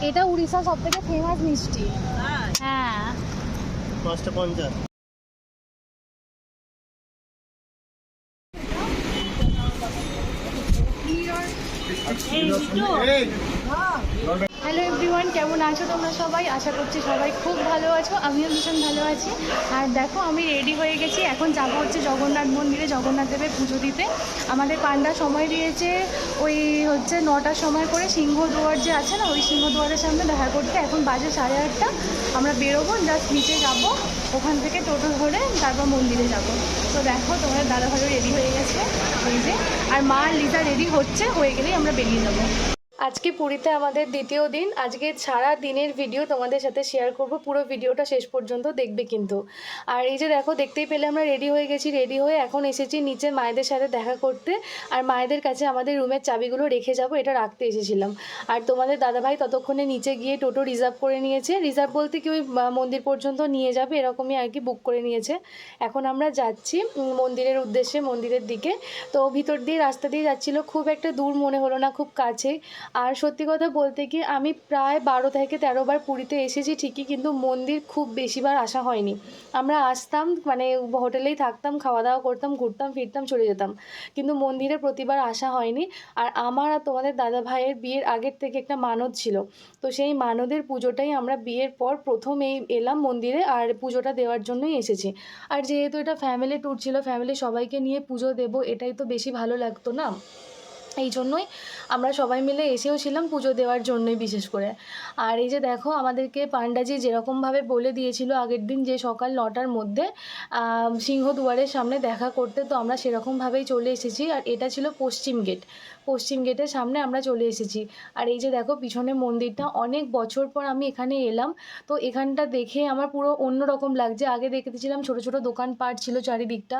এটা উড়িষ্যার সব থেকে ফেমাস মিষ্টি হ্যাঁ। পাঁচটা পঞ্চাশ। হ্যালো এভরিওয়ান কেমন আছো তোমরা সবাই? আশা করছি সবাই খুব ভালো আছো। আমিও ভীষণ ভালো আছি। আর দেখো, আমি রেডি হয়ে গেছি। এখন যাব হচ্ছে জগন্নাথ মন্দিরে, জগন্নাথ দেবের পুজো দিতে। আমাদের পান্ডা সময় দিয়েছে ওই হচ্ছে নটার সময় করে সিংহদুয়ার যে আছে না, ওই সিংহদুয়ারের সামনে দেখা করতে। এখন বাজে সাড়ে আটটা। আমরা বেরোবো জাস্ট নিচে যাব। ওখান থেকে টোটো ধরে তারপর মন্দিরে যাব। তো দেখো, তোমাদের দাদা ভালো রেডি হয়ে গেছে। এই যে, আর মা লিজা রেডি হচ্ছে, হয়ে গেলেই আমরা বেরিয়ে যাব। আজকে পুরীতে আমাদের দ্বিতীয় দিন। আজকে সারা দিনের ভিডিও তোমাদের সাথে শেয়ার করব। পুরো ভিডিওটা শেষ পর্যন্ত দেখবে কিন্তু। আর এই যে দেখো, দেখতেই পেলে আমরা রেডি হয়ে গেছি রেডি হয়ে এখন এসেছি নিচে মায়েদের সাথে দেখা করতে। আর মায়েদের কাছে আমাদের রুমের চাবিগুলো রেখে যাব, এটা রাখতে এসেছিলাম। আর তোমাদের দাদাভাই ততক্ষণে নিচে গিয়ে টোটো রিজার্ভ করে নিয়েছে। রিজার্ভ বলতে কি ওই মন্দির পর্যন্ত নিয়ে যাবে, এরকমই আর কি বুক করে নিয়েছে। এখন আমরা যাচ্ছি মন্দিরের উদ্দেশ্যে, মন্দিরের দিকে। তো ভিতর দিয়ে রাস্তা দিয়ে যাচ্ছিল, খুব একটা দূর মনে হলো না, খুব কাছেই। আর সত্যি কথা বলতে কি আমি প্রায় বারো থেকে তেরো বার পুরীতে এসেছি ঠিকই, কিন্তু মন্দির খুব বেশিবার আসা হয়নি। আমরা আসতাম মানে হোটেলেই থাকতাম, খাওয়া দাওয়া করতাম, ঘুরতাম, ফিরতাম, চলে যেতাম। কিন্তু মন্দিরে প্রতিবার আসা হয়নি। আর আমার আর তোমাদের দাদা ভাইয়ের বিয়ের আগের থেকে একটা মানত ছিল। তো সেই মানদের পুজোটাই আমরা বিয়ের পর প্রথম এই এলাম মন্দিরে আর পুজোটা দেওয়ার জন্যই এসেছি। আর যেহেতু এটা ফ্যামিলি ট্যুর ছিল ফ্যামিলি সবাইকে নিয়ে পুজো দেবো, এটাই তো বেশি ভালো লাগতো না? এই জন্যই আমরা সবাই মিলে এসেও ছিলাম পুজো দেওয়ার জন্যই বিশেষ করে। আর এই যে দেখো, আমাদেরকে পান্ডাজি যেরকমভাবে বলে দিয়েছিল আগের দিন যে সকাল নটার মধ্যে সিংহদুয়ারের সামনে দেখা করতে তো আমরা সেরকমভাবেই চলে এসেছি। আর এটা ছিল পশ্চিম গেট। পশ্চিম গেটের সামনে আমরা চলে এসেছি। আর এই যে দেখো, পিছনে মন্দিরটা। অনেক বছর পর আমি এখানে এলাম। তো এখানটা দেখে আমার পুরো অন্যরকম লাগছে। আগে দেখতেছিলাম ছোট ছোট দোকানপাট ছিল চারিদিকটা।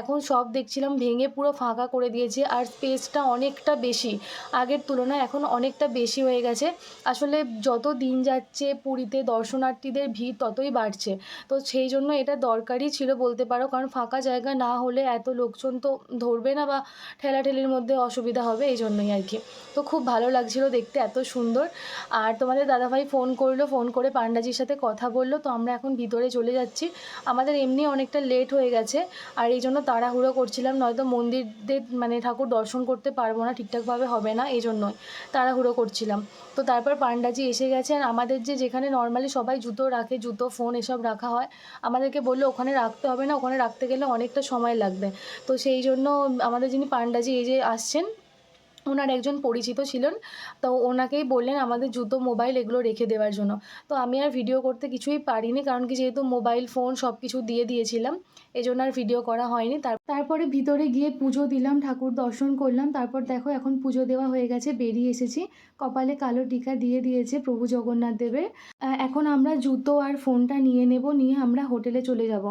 এখন সব দেখছিলাম, ভেঙে পুরো ফাঁকা করে দিয়েছে। আর স্পেসটা অনেকটা বেশি। আগের তুলনায় এখন অনেকটা বেশি হয়ে গেছে। আসলে যত দিন যাচ্ছে পুরীতে দর্শনার্থীদের ভিড় ততই বাড়ছে। তো সেই জন্য এটা দরকারই ছিল বলতে পারো, কারণ ফাঁকা জায়গা না হলে এত লোকজন তো ধরবে না বা ঠেলাঠেলির মধ্যে অসুবিধা হবে এই জন্যই আর কি। তো খুব ভালো লাগছিল দেখতে, এত সুন্দর। আর তোমাদের দাদাভাই ফোন করল, ফোন করে পান্ডাজির সাথে কথা বলল, তো আমরা এখন ভিতরে চলে যাচ্ছি। আমাদের এমনি অনেকটা লেট হয়ে গেছে, আর এই জন্য তাড়াহুড়ো করছিলাম, নয়তো মন্দিরদের মানে ঠাকুর দর্শন করতে পারব না, ঠিকঠাকভাবে হবে না। এই জন্যই তাড়াহুড়ো করছিলাম। তো তারপর পান্ডাজি এসে গেছে আর আমাদের যে যেখানে নর্মালি সবাই জুতো রাখে, জুতো ফোন এসব রাখা হয়, আমাদেরকে বলল ওখানে রাখতে হবে না, ওখানে রাখতে গেলে অনেকটা সময় লাগবে। তো সেই জন্য আমাদের যিনি পান্ডাজি এই যে আসছেন, ওনার একজন পরিচিত ছিলেন। তো ওনাকেই বললেন আমাদের জুতো মোবাইল এগুলো রেখে দেওয়ার জন্য। তো আমি আর ভিডিও করতে কিছুই পারিনি, কারণ কি যেহেতু মোবাইল ফোন সব কিছু দিয়ে দিয়েছিলাম। জন্য আর ভিডিও করা হয়নি। তার, তারপরে ভিতরে গিয়ে পুজো দিলাম, ঠাকুর দর্শন করলাম। তারপর দেখো এখন পুজো দেওয়া হয়ে গেছে, বেরিয়ে এসেছি। কপালে কালো টিকা দিয়ে দিয়েছে প্রভু জগন্নাথ দেবের। এখন আমরা জুতো আর ফোনটা নিয়ে নেব, নিয়ে আমরা হোটেলে চলে যাব।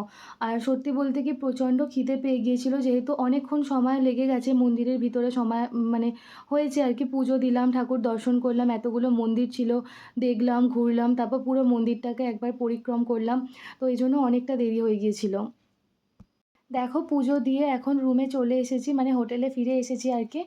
আর সত্যি বলতে কি প্রচণ্ড খিদে পেয়ে গিয়েছিল, যেহেতু অনেকক্ষণ সময় লেগে গেছে মন্দিরের ভিতরে সময় মানে হয়েছে আর কি, পুজো দিলাম, ঠাকুর দর্শন করলাম, এতগুলো মন্দির ছিল, দেখলাম, ঘুরলাম, তারপর পুরো মন্দিরটাকে একবার পরিক্রম করলাম। তো এই জন্য অনেকটা দেরি হয়ে গিয়েছিল। দেখো পুজো দিয়ে এখন রুমে চলে এসেছি মানে হোটেলে ফিরে এসেছি আর কি।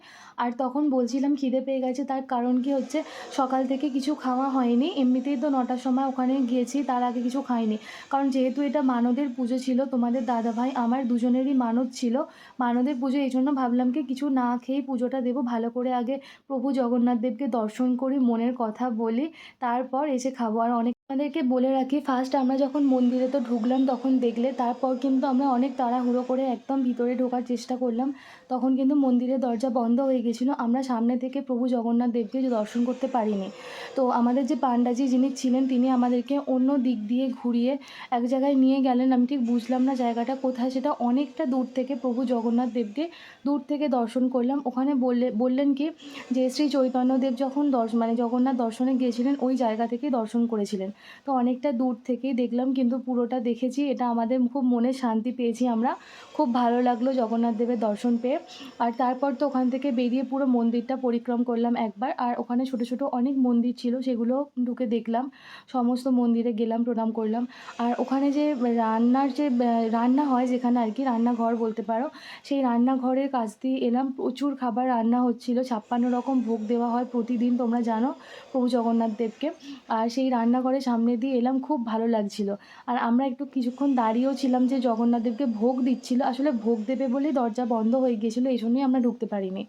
আর তখন বলছিলাম খিদে পেয়ে গেছে, তার কারণ কি হচ্ছে, সকাল থেকে কিছু খাওয়া হয়নি, এমনিতেই তো নটার সময় ওখানে গিয়েছি, তার আগে কিছু খাইনি। কারণ যেহেতু এটা মানদের পুজো ছিল, তোমাদের দাদা ভাই আমার দুজনেরই মানদ ছিল, মানদের পুজো, এই জন্য ভাবলাম কি কিছু না খেয়েই পুজোটা দেবো, ভালো করে আগে প্রভু জগন্নাথ দেবকে দর্শন করি, মনের কথা বলি, তারপর এসে খাব। আর অনেক আমাদেরকে বলে রাখি ফার্স্ট আমরা যখন মন্দিরে তো ঢুকলাম তখন দেখলে, তারপর কিন্তু আমরা অনেক তাড়াহুড়ো করে একদম ভিতরে ঢোকার চেষ্টা করলাম। তখন কিন্তু মন্দিরের দরজা বন্ধ হয়ে গেছিল। আমরা সামনে থেকে প্রভু জগন্নাথ দেবকে দর্শন করতে পারিনি। তো আমাদের যে পান্ডাজি যিনি ছিলেন, তিনি আমাদেরকে অন্য দিক দিয়ে ঘুরিয়ে এক জায়গায় নিয়ে গেলেন। আমি ঠিক বুঝলাম না জায়গাটা কোথায়। সেটা অনেকটা দূর থেকে প্রভু জগন্নাথ দেবকে দূর থেকে দর্শন করলাম। ওখানে বললে, বললেন কি যে, শ্রী চৈতন্যদেব যখন দর্শ মানে জগন্নাথ দর্শনে গিয়েছিলেন, ওই জায়গা থেকেই দর্শন করেছিলেন। তো অনেকটা দূর থেকেই দেখলাম, কিন্তু পুরোটা দেখেছি, এটা আমাদের খুব মনে শান্তি পেয়েছি আমরা। খুব ভালো লাগল জগন্নাথ দেবের দর্শন পেয়ে। আর তারপর তো ওখান থেকে বেরিয়ে পুরো মন্দিরটা পরিক্রম করলাম একবার। আর ওখানে ছোটো ছোটো অনেক মন্দির ছিল, সেগুলো ঢুকে দেখলাম। সমস্ত মন্দিরে গেলাম, প্রণাম করলাম। আর ওখানে যে রান্নার যে রান্না হয় যেখানে আর কি, রান্নাঘর বলতে পারো, সেই রান্নাঘরের কাছ দিয়ে এলাম। প্রচুর খাবার রান্না হচ্ছিল, ছাপ্পান্ন রকম ভোগ দেওয়া হয় প্রতিদিন, তোমরা জানো প্রভু জগন্নাথ দেবকে। আর সেই রান্নাঘরের সামনে দিয়ে এলাম, খুব ভালো লাগছিল। আর আমরা একটু কিছুক্ষণ দাঁড়িয়েও ছিলাম যে জগন্নাথ দেবকে ভোগ দিচ্ছিল। আসলে ভোগ দেবে বলেই দরজা বন্ধ হয়ে গিয়েছিল, এই জন্যই আমরা ঢুকতে পারিনি।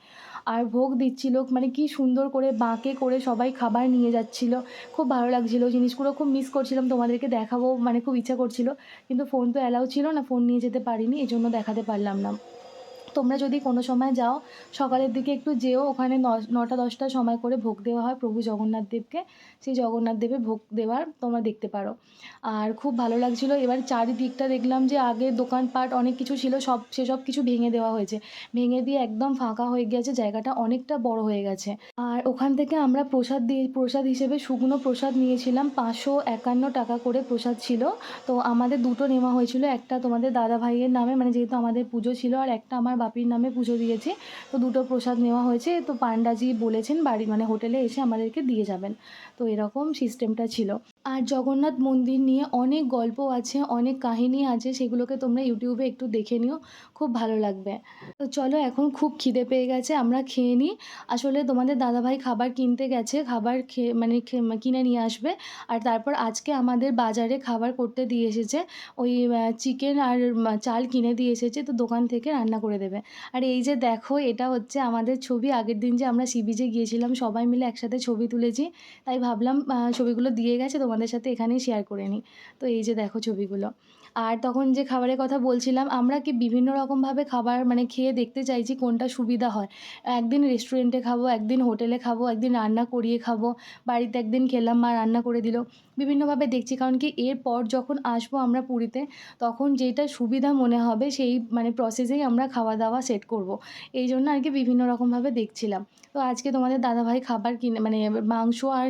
আর ভোগ দিচ্ছিল মানে কি সুন্দর করে বাঁকে করে সবাই খাবার নিয়ে যাচ্ছিল। খুব ভালো লাগছিল, জিনিসগুলো খুব মিস করছিলাম, তোমাদেরকে দেখাবো মানে খুব ইচ্ছা করছিল। কিন্তু ফোন তো অ্যালাউ ছিল না ফোন নিয়ে যেতে পারিনি, এই জন্য দেখাতে পারলাম না। তোমরা যদি কোনো সময় যাও, সকালের দিকে একটু যেও, ওখানে নটা দশটার সময় করে ভোগ দেওয়া হয় প্রভু জগন্নাথ দেবকে। সেই জগন্নাথ দেবের ভোগ দেওয়ার তোমরা দেখতে পারো। আর খুব ভালো লাগছিল, এবার চারিদিকটা দেখলাম যে আগে দোকানপাট অনেক কিছু ছিল, সব, সেসব কিছু ভেঙে দেওয়া হয়েছে। ভেঙে দিয়ে একদম ফাঁকা হয়ে গেছে জায়গাটা অনেকটা বড় হয়ে গেছে। আর ওখান থেকে আমরা প্রসাদ দিয়ে, প্রসাদ হিসেবে শুকনো প্রসাদ নিয়েছিলাম, পাঁচশো একান্ন টাকা করে প্রসাদ ছিল। তো আমাদের দুটো নেওয়া হয়েছিল, একটা তোমাদের দাদা ভাইয়ের নামে মানে যেহেতু আমাদের পুজো ছিল, আর একটা আমার বাপির নামে পুজো দিয়েছি। তো দুটো প্রসাদ নেওয়া হয়েছে। তো পান্ডাজি বলেছেন বাড়ি মানে হোটেলে এসে আমাদেরকে দিয়ে যাবেন। তো এরকম সিস্টেমটা ছিল। আর জগন্নাথ মন্দির নিয়ে অনেক গল্প আছে, অনেক কাহিনী আছে, সেগুলোকে তোমরা ইউটিউবে একটু দেখে নিও, খুব ভালো লাগবে। তো চলো, এখন খুব খিদে পেয়ে গেছে, আমরা খেয়ে নিই। আসলে তোমাদের দাদাভাই খাবার কিনতে গেছে, খাবার খেয়ে মানে কিনে নিয়ে আসবে। আর তারপর আজকে আমাদের বাজারে খাবার করতে দিয়ে এসেছে, ওই চিকেন আর চাল কিনে দিয়ে এসেছে, তো দোকান থেকে রান্না করে দেবে। আর এই যে দেখো, এটা হচ্ছে আমাদের ছবি, আগের দিন যে আমরা সি বিচে গিয়েছিলাম, সবাই মিলে একসাথে ছবি তুলেছি, তাই ভাবলাম ছবিগুলো দিয়ে গেছে তোমাদের সাথে এখানেই শেয়ার করে নিই। তো এই যে দেখো ছবিগুলো। আর তখন যে খাবারের কথা বলছিলাম, আমরা কি বিভিন্ন রকমভাবে খাবার মানে খেয়ে দেখতে চাইছি কোনটা সুবিধা হয়? একদিন রেস্টুরেন্টে খাব, একদিন হোটেলে খাব, একদিন রান্না করিয়ে খাব, বাড়িতে একদিন খেলাম, মা রান্না করে দিল। বিভিন্নভাবে দেখছি। কারণ কি এরপর যখন আসব আমরা পুরীতে, তখন যেটা সুবিধা মনে হবে সেই মানে প্রসেসেই আমরা খাওয়া দাওয়া সেট করব। এই জন্য আর কি বিভিন্ন রকমভাবে দেখছিলাম। তো আজকে তোমাদের দাদাভাই খাবার কিনে মানে মাংস আর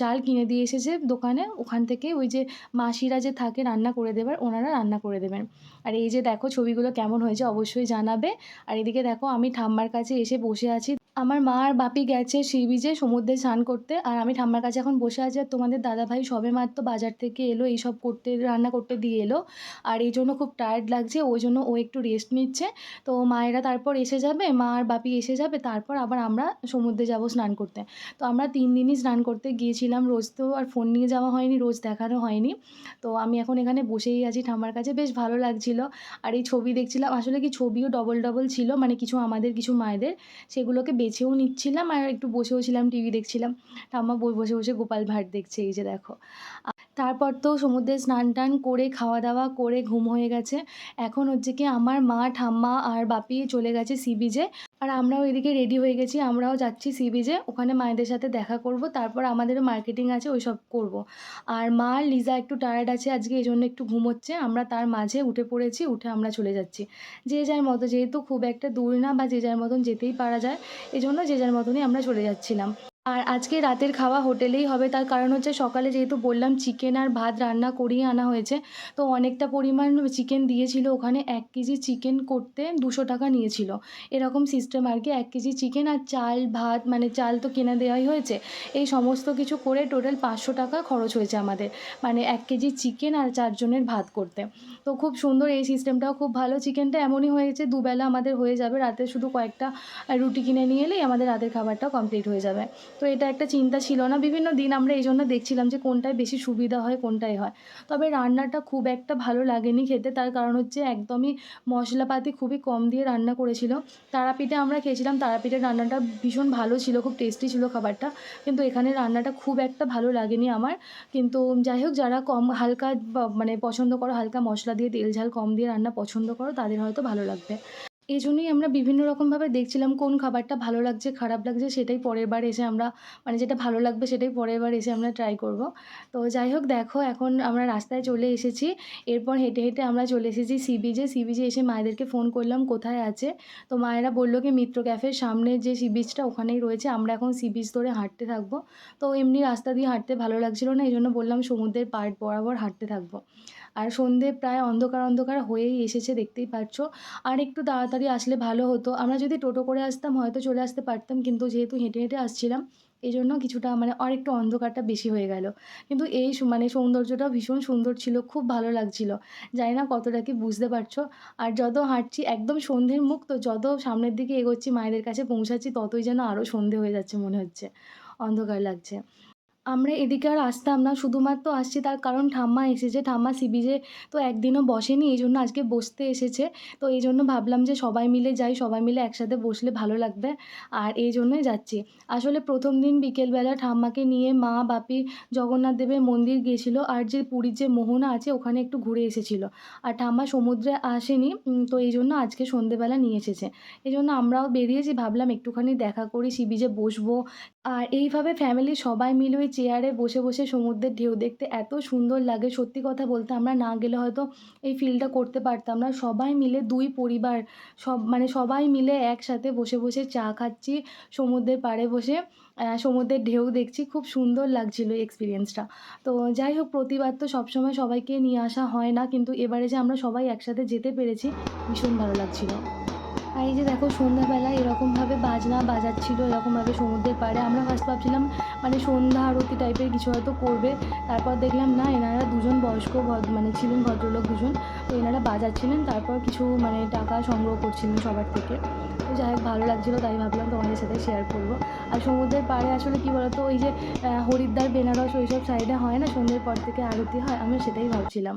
চাল কিনে দিয়ে এসেছে দোকানে। ওখান থেকে ওই যে মাসিরা যে থাকে রান্না করে দেবার, ওনারা রান্না করে দেবেন। আর এই যে দেখো ছবিগুলো কেমন হয়েছে অবশ্যই জানাবে। আর এদিকে দেখো আমি ঠাম্মার কাছে এসে বসে আছি। আমার মা আর বাপি গেছে সি বিচে সমুদ্রে স্নান করতে। আর আমি ঠাম্মার কাছে এখন বসে আছি আর তোমাদের দাদাভাই সবে মাত্র বাজার থেকে এলো, এইসব করতে, রান্না করতে দিয়ে এলো। আর এই জন্য খুব টায়ার্ড লাগছে, ওই জন্য ও একটু রেস্ট নিচ্ছে। তো মায়েরা তারপর এসে যাবে, মা আর বাপি এসে যাবে, তারপর আবার আমরা সমুদ্রে যাব স্নান করতে। তো আমরা তিন দিনই স্নান করতে গিয়েছিলাম, রোজ তো আর ফোন নিয়ে যাওয়া হয়নি, রোজ দেখানো হয়নি। তো আমি এখন এখানে বসেই আছি, ঠাম্মার কাছে বেশ ভালো লাগছিল। আর এই ছবি দেখছিলাম, আসলে কি ছবিও ডবল ডবল ছিল মানে কিছু আমাদের, কিছু মায়েদের, সেগুলোকে বেছেও নিচ্ছিলাম আর একটু বসেও ছিলাম, টিভি দেখছিলাম। ঠাম্মা বসে বসে গোপাল ভাট দেখছে এই যে দেখো। তারপর তো সমুদ্রে স্নান টান করে খাওয়া দাওয়া করে ঘুম হয়ে গেছে। এখন হচ্ছে কি আমার মা, ঠাম্মা আর বাপি চলে গেছে সি বিচে আর আমরাও এদিকে রেডি হয়ে গেছি। আমরাও যাচ্ছি সি বিচে ওখানে মায়েদের সাথে দেখা করব। তারপর আমাদেরও মার্কেটিং আছে ওই সব করব। আর মা লিজা একটু টায়ার্ড আছে আজকে এই জন্য একটু ঘুমোচ্ছে আমরা তার মাঝে উঠে পড়েছি, উঠে আমরা চলে যাচ্ছি। যে যার মতো, যেহেতু খুব একটা দূর না বা যে যার মতন যেতেই পারা যায়, এজন্য জন্য যে যার মতনই আমরা চলে যাচ্ছিলাম। আর আজকে রাতের খাওয়া হোটেলেই হবে। তার কারণ হচ্ছে সকালে যেহেতু বললাম চিকেন আর ভাত রান্না করিয়ে আনা হয়েছে, তো অনেকটা পরিমাণ চিকেন দিয়েছিল ওখানে। এক কেজি চিকেন করতে দুশো টাকা নিয়েছিল। এরকম সিস্টেম আর কি, এক কেজি চিকেন আর চাল, ভাত মানে চাল তো কিনে দেওয়াই হয়েছে। এই সমস্ত কিছু করে টোটাল পাঁচশো টাকা খরচ হয়েছে আমাদের মানে এক কেজি চিকেন আর চারজনের ভাত করতে। তো খুব সুন্দর এই সিস্টেমটাও খুব ভালো। চিকেনটা এমনই হয়েছে দুবেলা আমাদের হয়ে যাবে। রাতে শুধু কয়েকটা রুটি কিনে নিয়ে এলেই আমাদের রাতের খাবারটাও কমপ্লিট হয়ে যাবে। তো এটা একটা চিন্তা ছিল না। বিভিন্ন দিন আমরা এই জন্য দেখছিলাম যে কোনটায় বেশি সুবিধা হয়, কোনটায় হয়। তবে রান্নাটা খুব একটা ভালো লাগেনি খেতে। তার কারণ হচ্ছে একদমই মশলাপাতি খুবই কম দিয়ে রান্না করেছিল। তারাপীঠে আমরা খেয়েছিলাম। তারাপীঠের রান্নাটা ভীষণ ভালো ছিল, খুব টেস্টি ছিল খাবারটা। কিন্তু এখানে রান্নাটা খুব একটা ভালো লাগেনি আমার। কিন্তু যাই হোক, যারা কম হালকা মানে পছন্দ করো, হালকা মশলা দিয়ে তেল ঝাল কম দিয়ে রান্না পছন্দ করো, তাদের হয়তো ভালো লাগবে। এই জন্যই আমরা বিভিন্ন রকমভাবে দেখছিলাম কোন খাবারটা ভালো লাগছে, খারাপ লাগছে, সেটাই পরের বার এসে আমরা মানে যেটা ভালো লাগবে সেটাই পরের বার এসে আমরা ট্রাই করব। তো যাই হোক, দেখো এখন আমরা রাস্তায় চলে এসেছি। এরপর হেঁটে হেঁটে আমরা চলে এসেছি সি বিচে সি বিচে এসে মায়েদেরকে ফোন করলাম, কোথায় আছে? তো মায়েরা বলল কি, মিত্র ক্যাফের সামনে যে সি বিচটা ওখানেই রয়েছে, আমরা এখন সি বিচ ধরে হাঁটতে থাকব। তো এমনি রাস্তা দিয়ে হাঁটতে ভালো লাগছিল না এই জন্য বললাম সমুদ্রের পাড় বরাবর হাঁটতে থাকব। আর সন্ধে প্রায় অন্ধকার অন্ধকার হয়েই এসেছে, দেখতেই পাচ্ছ। আর একটু তাড়াতাড়ি আসলে ভালো হতো। আমরা যদি টোটো করে আসতাম, হয়তো চলে আসতে পারতাম, কিন্তু যেহেতু হেঁটে হেঁটে আসছিলাম এই জন্য কিছুটা মানে আর একটু অন্ধকারটা বেশি হয়ে গেল। কিন্তু এই মানে সৌন্দর্যটা ভীষণ সুন্দর ছিল, খুব ভালো লাগছিল। জানি না কতটা কি বুঝতে পারছ। আর যত হাঁটছি, একদম সন্ধ্যের মুখ, তো যত সামনের দিকে এগোচ্ছি, মায়েদের কাছে পৌঁছাচ্ছি, ততই যেন আরও সন্ধে হয়ে যাচ্ছে মনে হচ্ছে। অন্ধকার লাগছে। আমরা এদিকে আর আসতাম না। শুধুমাত্র আসছি তার কারণ ঠাম্মা এসেছে। ঠাম্মা সি বিচে তো একদিনও বসেনি, এই জন্য আজকে বসতে এসেছে। তো এই জন্য ভাবলাম যে সবাই মিলে যাই, সবাই মিলে একসাথে বসলে ভালো লাগবে। আর এই জন্যই যাচ্ছি। আসলে প্রথম দিন বিকেলবেলা ঠাম্মাকে নিয়ে মা, বাপি, জগন্নাথ দেবের মন্দির গিয়েছিল আর যে পুরীর যে মোহনা আছে ওখানে একটু ঘুরে এসেছিল। আর ঠাম্মা সমুদ্রে আসেনি তো এই জন্য আজকে সন্ধেবেলা নিয়ে এসেছে। এই জন্য আমরাও বেরিয়েছি, ভাবলাম একটুখানি দেখা করি সি বিচে বসবো। আর এইভাবে ফ্যামিলির সবাই মিলে ওই চেয়ারে বসে বসে সমুদ্রের ঢেউ দেখতে এত সুন্দর লাগে। সত্যি কথা বলতে আমরা না গেলে হয়তো এই ফিলটা করতে পারতাম না। সবাই মিলে দুই পরিবার, সব মানে সবাই মিলে একসাথে বসে বসে চা খাচ্ছি, সমুদ্রের পাড়ে বসে সমুদ্রের ঢেউ দেখছি। খুব সুন্দর লাগছিল এক্সপিরিয়েন্সটা তো যাই হোক, প্রতিবার তো সবসময় সবাইকে নিয়ে আসা হয় না, কিন্তু এবারে যে আমরা সবাই একসাথে যেতে পেরেছি, ভীষণ ভালো লাগছিল। আর এই যে দেখো সন্ধ্যাবেলা এরকমভাবে বাজনা বাজাচ্ছিল, এরকমভাবে সমুদ্রের পাড়ে। আমরা ফার্স্ট ভাবছিলাম মানে সন্ধ্যা আরতি টাইপের কিছু হয়তো করবে। তারপর দেখলাম, না, এনারা দুজন বয়স্ক মানে ছিলেন ভদ্রলোক দুজন। তো এনারা বাজাচ্ছিলেন, তারপর কিছু মানে টাকা সংগ্রহ করছিলেন সবার থেকে। তো যাই হোক, ভালো লাগছিল, তাই ভাবলাম তোমাদের সাথে শেয়ার করব। আর সমুদ্রের পাড়ে আসলে কী বলতো, ওই যে হরিদ্বার, বেনারস, ওইসব সাইডে হয় না, সন্ধ্যের পর থেকে আরতি হয় আমি সেটাই ভাবছিলাম।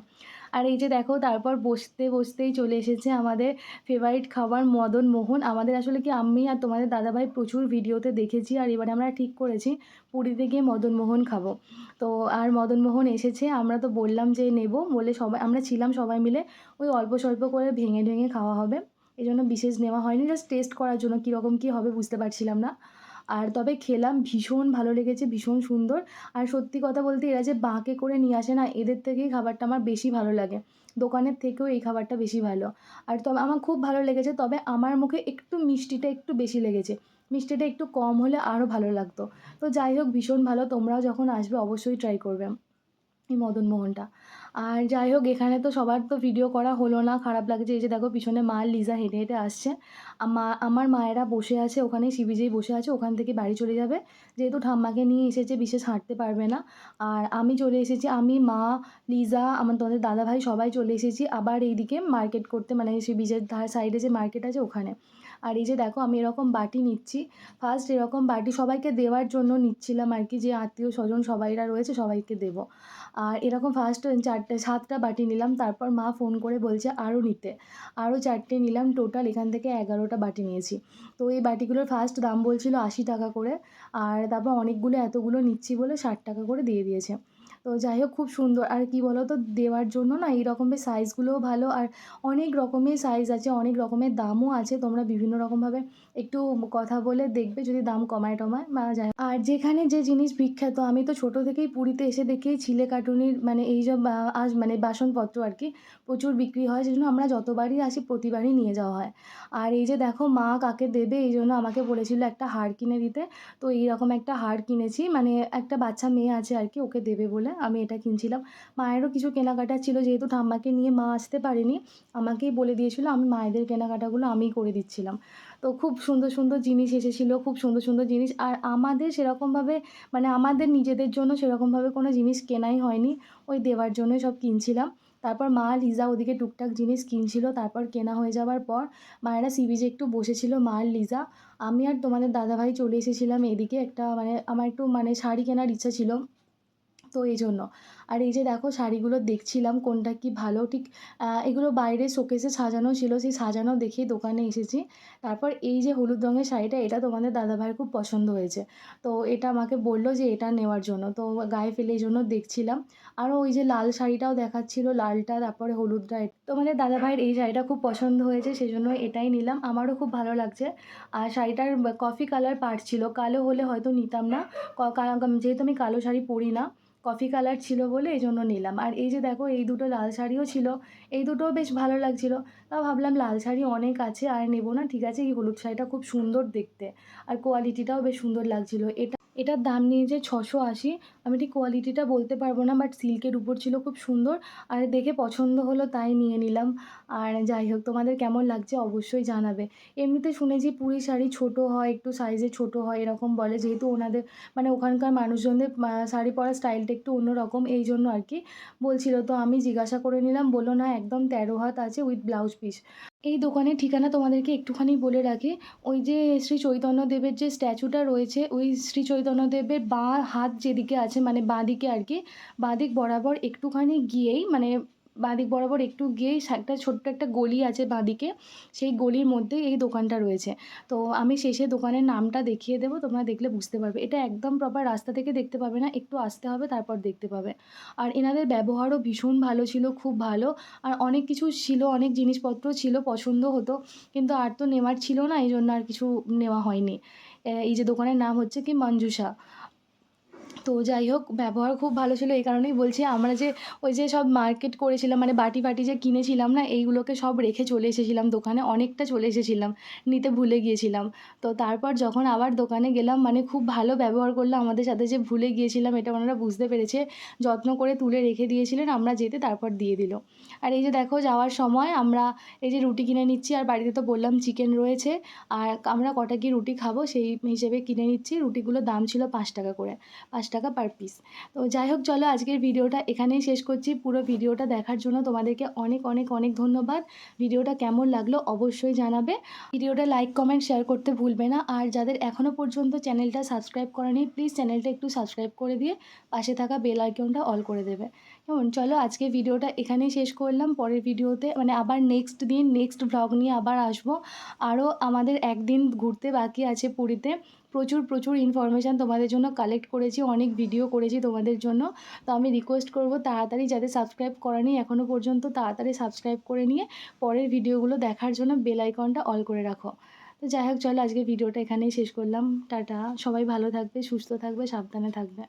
আর এই যে দেখো, তারপর বসতে, বসতেই চলে এসেছে আমাদের ফেভারিট খাবার মদন মোহন। আমাদের আসলে কি আমি আর তোমাদের দাদাভাই প্রচুর ভিডিওতে দেখেছি আর এবারে আমরা ঠিক করেছি পুরীতে গিয়ে মদন মোহন খাব। তো আর মদন মোহন এসেছে, আমরা তো বললাম যে নেব, বলে সবাই, আমরা ছিলাম সবাই মিলে ওই অল্প স্বল্প করে ভেঙে ভেঙে খাওয়া হবে। এই জন্য বিশেষ নেওয়া হয়নি জাস্ট টেস্ট করার জন্য কীরকম কী হবে বুঝতে পারছিলাম না। আর তবে খেলাম, ভীষণ ভালো লেগেছে, ভীষণ সুন্দর। আর সত্যি কথা বলতে এরা যে বাঁকে করে নিয়ে আসে না, এদের থেকেই খাবারটা আমার বেশি ভালো লাগে। দোকানের থেকেও এই খাবারটা বেশি ভালো। আর তবে আমার খুব ভালো লেগেছে, তবে আমার মুখে একটু মিষ্টিটা একটু বেশি লেগেছে। মিষ্টিটা একটু কম হলে আরও ভালো লাগতো। তো যাই হোক, ভীষণ ভালো। তোমরাও যখন আসবে, অবশ্যই ট্রাই করবে। এই মদন মোহনটা আর যাই হোক, এখানে তো সবার তো ভিডিও করা হলো না। খারাপ লাগছে। এই যে দেখো, পিছনে মা লিজা হেঁটে হেঁটে আসছে। আমার মায়েরা বসে আছে ওখানে শিবিজেই বসে আছে ওখান থেকে বাড়ি চলে যাবে। যেহেতু ঠাম্মাকে নিয়ে এসেছে, বিশেষ হাঁটতে পারবে না। আর আমি চলে এসেছি, আমি, মা, লিজা, আমার তোমাদের দাদাভাই সবাই চলে এসেছি আবার এইদিকে মার্কেট করতে। মানে সে বিচের ধার সাইডে যে মার্কেট আছে ওখানে। আর এই যে দেখো আমি এরকম বাটি নিচ্ছি। ফার্স্ট এরকম বাটি সবাইকে দেওয়ার জন্য নিচ্ছিলাম আর কি যে আত্মীয় স্বজন সবাইরা রয়েছে সবাইকে দেবো। আর এরকম ফার্স্ট চারটে, সাতটা বাটি নিলাম, তারপর মা ফোন করে বলছে আরও নিতে। আরও চারটে নিলাম টোটাল এখান থেকে এগারোটা বাটি নিয়েছি। তো এই বাটিগুলোর ফার্স্ট দাম বলছিল আশি টাকা করে, আর তারপর অনেকগুলো এতগুলো নিচ্ছি বলে ষাট টাকা করে দিয়ে দিয়েছে। তো যাই হোক খুব সুন্দর। আর কি বলো তো দেওয়ার জন্য না এই রকমের সাইজগুলোও ভালো। আর অনেক রকমের সাইজ আছে অনেক রকমের দামও আছে। তোমরা বিভিন্ন রকমভাবে একটু কথা বলে দেখবে যদি দাম কমায় টমায়। বা যায় আর যেখানে যে জিনিস বিখ্যাত আমি তো ছোট থেকেই পুরীতে এসে দেখেই ছিলে কাটুনির মানে এই সব আহ, আস মানে বাসনপত্র আর কি প্রচুর বিক্রি হয়। সেজন্য আমরা যতবারই আসি প্রতিবারই নিয়ে যাওয়া হয়। আর এই যে দেখো মা কাকে দেবে এই জন্য আমাকে বলেছিল একটা হার কিনে দিতে। তো এইরকম একটা হার কিনেছি। মানে একটা বাচ্চা মেয়ে আছে আর কি ওকে দেবে বলে। আমি এটা কিনছিলাম। মায়েরও কিছু কেনাকাটা ছিল, যেহেতু ঠাম্মাকে নিয়ে মা আসতে পারেনি, আমাকেই বলে দিয়েছিল, আমি মায়েদের কেনাকাটাগুলো আমিই করে দিচ্ছিলাম। তো খুব সুন্দর সুন্দর জিনিস এসেছিল, খুব সুন্দর সুন্দর জিনিস। আর আমাদের সেরকমভাবে মানে আমাদের নিজেদের জন্য সেরকমভাবে কোনো জিনিস কেনাই হয়নি, ওই দেওয়ার জন্যই সব কিনছিলাম। তারপর মা লিজা ওদিকে টুকটাক জিনিস কিনছিল, তারপর কেনা হয়ে যাওয়ার পর মায়েরা সি বিচে একটু বসেছিল, মা আর লিজা। আমি আর তোমাদের দাদাভাই চলে এসেছিলাম এদিকে একটা মানে আমার একটু মানে শাড়ি কেনার ইচ্ছা ছিল। তো এই জন্য। আর এই যে দেখো শাড়িগুলো দেখছিলাম কোনটা কি ভালো, ঠিক এগুলো বাইরে শোকেসে সাজানো ছিল, সেই সাজানো দেখেই দোকানে এসেছি। তারপর এই যে হলুদ রঙের শাড়িটা, এটা তোমাদের দাদাভাইয়ের খুব পছন্দ হয়েছে। তো এটা আমাকে বলল যে এটা নেওয়ার জন্য। তো গায়ে ফেলে এই জন্য দেখছিলাম। আরও ওই যে লাল শাড়িটাও দেখাচ্ছিল, লালটা, তারপরে হলুদটা তোমাদের দাদাভাইয়ের এই শাড়িটা খুব পছন্দ হয়েছে সেই জন্য এটাই নিলাম। আমারও খুব ভালো লাগছে। আর শাড়িটার কফি কালার পাড় ছিল, কালো হলে হয়তো নিতাম না। যেহেতু আমি কালো শাড়ি পরি না কফি কালার ছিল বলে এই জন্য নিলাম। আর এই যে দেখো, এই দুটো লাল শাড়িও ছিল। এই দুটোও বেশ ভালো লাগছিল। তাও ভাবলাম লাল শাড়ি অনেক আছে, আর নেব না। ঠিক আছে, এই হলুদ শাড়িটা খুব সুন্দর দেখতে। আর কোয়ালিটিটাও বেশ সুন্দর লাগছিল। এটা এটার দাম নিয়েছে ছশো আশি, আমি ঠিক কোয়ালিটিটা বলতে পারব না বাট সিল্কের উপর ছিল খুব সুন্দর। আর দেখে পছন্দ হলো তাই নিয়ে নিলাম। আর যাই হোক, তোমাদের কেমন লাগছে অবশ্যই জানাবে। এমনিতে শুনেছি পুরী শাড়ি ছোট হয়, একটু সাইজে ছোট হয়, এরকম বলে। যেহেতু ওনাদের মানে ওখানকার মানুষজনদের শাড়ি পরার স্টাইলটা একটু অন্যরকম, এই জন্য আর কি। বলছিল, তো আমি জিজ্ঞাসা করে নিলাম। বলল, না, একদম তেরো হাত আছে উইথ ব্লাউজ পিস এই দোকানের ঠিকানা তোমাদেরকে একটুখানি বলে রাখি। ওই যে শ্রী চৈতন্যদেবের যে স্ট্যাচুটা রয়েছে, ওই শ্রী চৈতন্যদেবের বাঁ হাত যেদিকে আছে মানে বাঁ দিকে আর কি, বাঁ দিক বরাবর একটুখানি গিয়েই মানে বাঁ দিক বরাবর একটু গিয়েই একটা ছোট্ট একটা গলি আছে বাঁ দিকে সেই গলির মধ্যে এই দোকানটা রয়েছে। তো আমি শেষে দোকানের নামটা দেখিয়ে দেবো, তোমরা দেখলে বুঝতে পারবে। এটা একদম প্রপার রাস্তা থেকে দেখতে পাবে না, একটু আসতে হবে, তারপর দেখতে পাবে। আর এনাদের ব্যবহারও ভীষণ ভালো ছিল, খুব ভালো। আর অনেক কিছু ছিল, অনেক জিনিসপত্র ছিল, পছন্দ হতো। কিন্তু আর তো নেওয়ার ছিল না, এই জন্য আর কিছু নেওয়া হয়নি। এই যে দোকানের নাম হচ্ছে কি মঞ্জুষা। তো যাই হোক, ব্যবহার খুব ভালো ছিল, এই কারণেই বলছি আমরা যে ওই যে সব মার্কেট করেছিলাম মানে বাটি ফাটি যে কিনেছিলাম না, এইগুলোকে সব রেখে চলে এসেছিলাম, দোকানে অনেকটা চলে এসেছিলাম, নিতে ভুলে গিয়েছিলাম। তো তারপর যখন আবার দোকানে গেলাম মানে খুব ভালো ব্যবহার করল আমাদের সাথে যে ভুলে গিয়েছিলাম, এটা ওনারা বুঝতে পেরেছে, যত্ন করে তুলে রেখে দিয়েছিলেন, আমরা যেতে তারপর দিয়ে দিল। আর এই যে দেখো, যাওয়ার সময় আমরা এই যে রুটি কিনে নিচ্ছি, আর বাড়িতে তো বললাম চিকেন রয়েছে, আর আমরা কটা কি রুটি খাব, সেই হিসেবে কিনে নিচ্ছি, রুটিগুলোর দাম ছিল পাঁচ টাকা করে। পাঁচ টাকা পার পিস তো যাই হোক, চলো আজকের ভিডিওটা এখানেই শেষ করছি। পুরো ভিডিওটা দেখার জন্য তোমাদেরকে অনেক অনেক অনেক ধন্যবাদ। ভিডিওটা কেমন লাগল অবশ্যই জানাবে। ভিডিওটা লাইক কমেন্ট শেয়ার করতে ভুলবে না। আর যাদের এখনও পর্যন্ত চ্যানেলটা সাবস্ক্রাইব করেনি প্লিজ চ্যানেলটা একটু সাবস্ক্রাইব করে দিয়ে পাশে থাকা বেল আইকনটা অল করে দেবে। কেমন? চলো আজকে ভিডিওটা এখানেই শেষ করলাম। পরের ভিডিওতে মানে আবার নেক্সট দিন নেক্সট ভ্লগ নিয়ে আবার আসব। আরও আমাদের একদিন ঘুরতে বাকি আছে পুরীতে। প্রচুর প্রচুর ইনফরমেশান তোমাদের জন্য কালেক্ট করেছি, অনেক ভিডিও করেছি তোমাদের জন্য। তো আমি রিকোয়েস্ট করব তাড়াতাড়ি যাদের সাবস্ক্রাইব করা নেই এখনও পর্যন্ত তাড়াতাড়ি সাবস্ক্রাইব করে নিয়ে পরের ভিডিওগুলো দেখার জন্য বেল আইকনটা অল করে রাখো। তো যাই হোক, চলো আজকে ভিডিওটা এখানেই শেষ করলাম। টাটা। সবাই ভালো থাকবে, সুস্থ থাকবে, সাবধানে থাকবে।